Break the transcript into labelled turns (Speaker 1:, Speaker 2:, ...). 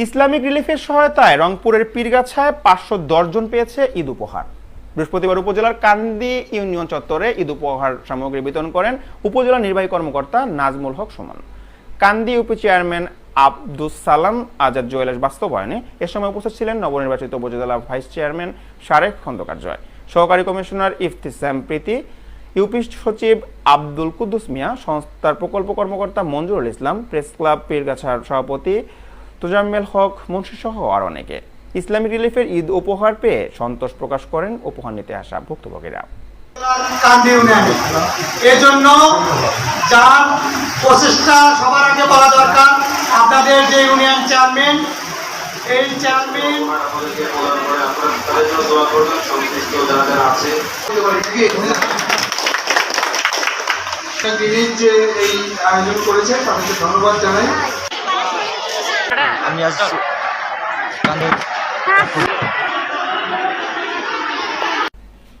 Speaker 1: Islamic রিলিফের সহায়তায় রংপুরের পীরগাছায় পাঁচশো জন পেয়েছে ঈদ উপহার। বৃহস্পতিবার উপজেলার কান্দি ইউনিয়ন চত্বরে ঈদ উপহার সামগ্রী বিতরণ করেন উপজেলা নির্বাহী কর্মকর্তা নাজমুল হক সুমন। কান্দি ইউপি চেয়ারম্যান আব্দুস সালাম, আজাদ জুয়েলের বাস্তবায়নে এ সময় উপস্থিত ছিলেন নবনির্বাচিত উপজেলা ভাইস চেয়ারম্যান শারেক খন্দকার জয় সহকারী কমিশনার ইফতিসাম প্রীতি, ইউপি সচিব আব্দুল কুদ্দুস মিয়া, সংস্থার প্রকল্প কর্মকর্তা মঞ্জুরুল ইসলাম, প্রেস ক্লাব পীরগাছার সভাপতি তোজাম্মেল হক, মুন্সি সহ আর অনেকে। ইসলামিক রিলিফের ঈদ উপহার পেয়ে সন্তোষ প্রকাশ করেন উপহার নিতে আসা ভুক্তভোগীরা।
Speaker 2: এজন্য যার প্রচেষ্টা সবার আগে বলা দরকার, আপনাদের যে ইউনিয়ন চেয়ারম্যান, এই চেয়ারম্যান তিনি যে এই আয়োজন করেছে তাদেরকে ধন্যবাদ জানাই।
Speaker 3: আমি আজ